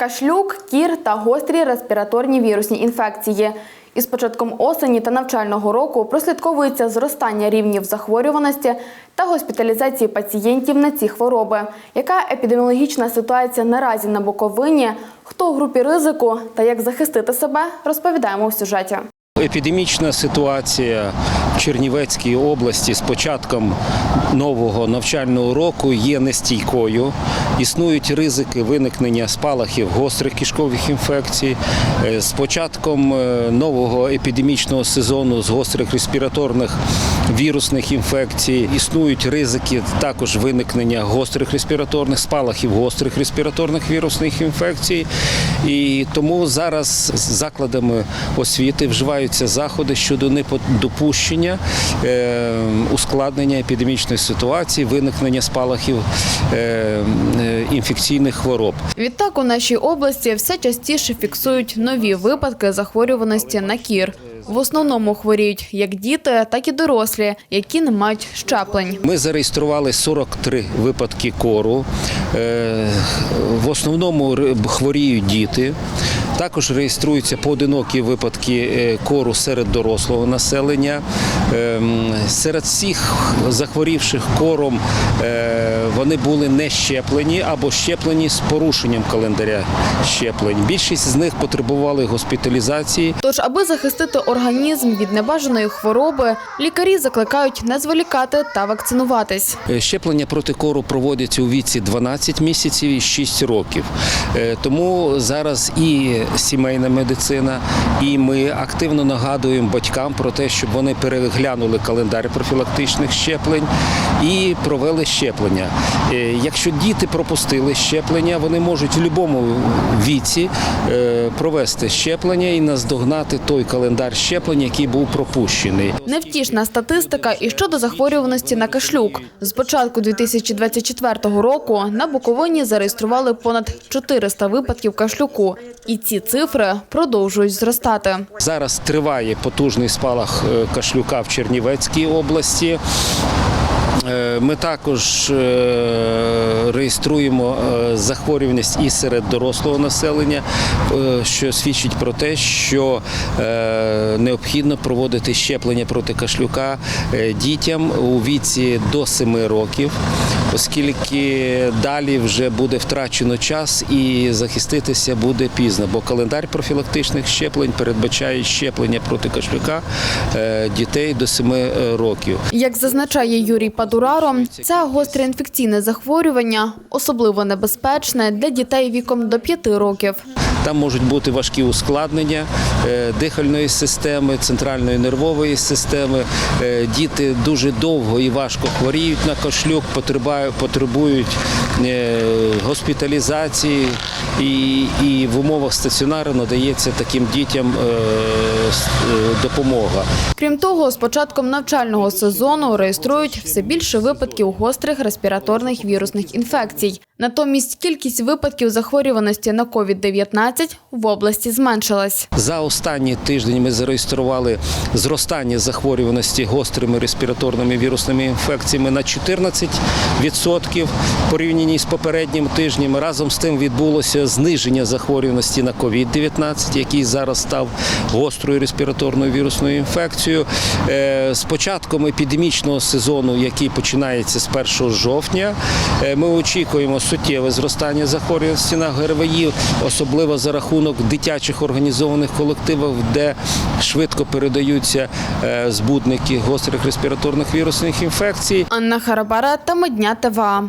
Кашлюк, кір та гострі респіраторні вірусні інфекції. Із початком осені та навчального року прослідковується зростання рівнів захворюваності та госпіталізації пацієнтів на ці хвороби. Яка епідеміологічна ситуація наразі на Буковині? Хто у групі ризику та як захистити себе, розповідаємо в сюжеті. Епідемічна ситуація в Чернівецькій області з початком нового навчального року є нестійкою. Існують ризики виникнення спалахів гострих кишкових інфекцій. Е, З початком е, нового епідемічного сезону з гострих респіраторних вірусних інфекцій існують ризики також виникнення гострих респіраторних спалахів гострих респіраторних вірусних інфекцій. І тому зараз закладами освіти вживаються заходи щодо недопущення е, ускладнення епідемічної ситуації, виникнення спалахів е, е, інфекційних хвороб. Відтак у нашій області все частіше фіксують нові випадки захворюваності на кір. В основному хворіють як діти, так і дорослі, які не мають щеплень. Ми зареєстрували 43 випадки кору. В основному хворіють діти. Також реєструються поодинокі випадки е, кору серед дорослого населення. Ем, Серед всіх захворівших кором е, вони були не щеплені або щеплені з порушенням календаря щеплень. Більшість з них потребували госпіталізації. Тож, аби захистити організм від небажаної хвороби, лікарі закликають не зволікати та вакцинуватись. Е, Щеплення проти кору проводяться у віці 12 місяців і 6 років. Е, Тому зараз і сімейна медицина, і ми активно нагадуємо батькам про те, щоб вони переглянули календар профілактичних щеплень і провели щеплення. Е, Якщо діти пропустили щеплення, вони можуть в будь-якому віці е, провести щеплення і наздогнати той календар щеплень, який був пропущений. Невтішна статистика і щодо захворюваності на кашлюк. З початку 2024 року на Буковині зареєстрували понад 400 випадків кашлюку. І ці цифри продовжують зростати. Зараз триває потужний спалах е, кашлюка в Чернівецькій області. Е, Ми також е, реєструємо захворюваність і серед дорослого населення, що свідчить про те, що необхідно проводити щеплення проти кашлюка дітям у віці до 7 років, оскільки далі вже буде втрачено час і захиститися буде пізно, бо календар профілактичних щеплень передбачає щеплення проти кашлюка е, дітей до 7 років. Як зазначає Юрій Падураро, це гостре інфекційне захворювання, особливо небезпечне для дітей віком до 5 років. Там можуть бути важкі ускладнення е, дихальної системи, центральної нервової системи. Е, Діти дуже довго і важко хворіють на кашлюк, потребують е, госпіталізації, і, і в умовах стаціонару надається таким дітям допомога. Крім того, з початком навчального сезону реєструють все більше випадків гострих респіраторних вірусних інфекцій. Натомість кількість випадків захворюваності на COVID-19 в області зменшилась. За останній тиждень ми зареєстрували зростання захворюваності гострими респіраторними вірусними інфекціями на 14% в порівнянні з попереднім тижнем. Разом з тим відбулося зниження захворюваності на COVID-19, який зараз став гострою респіраторною вірусною інфекцією. Е, З початком епідемічного сезону, який починається з 1 жовтня, е, ми очікуємо суттєве зростання захворюваності на ГРВІ, особливо за рахунок дитячих організованих колективів, де швидко передаються е, збудники гострих респіраторних вірусних інфекцій. Анна Харабара та Медня ТВА.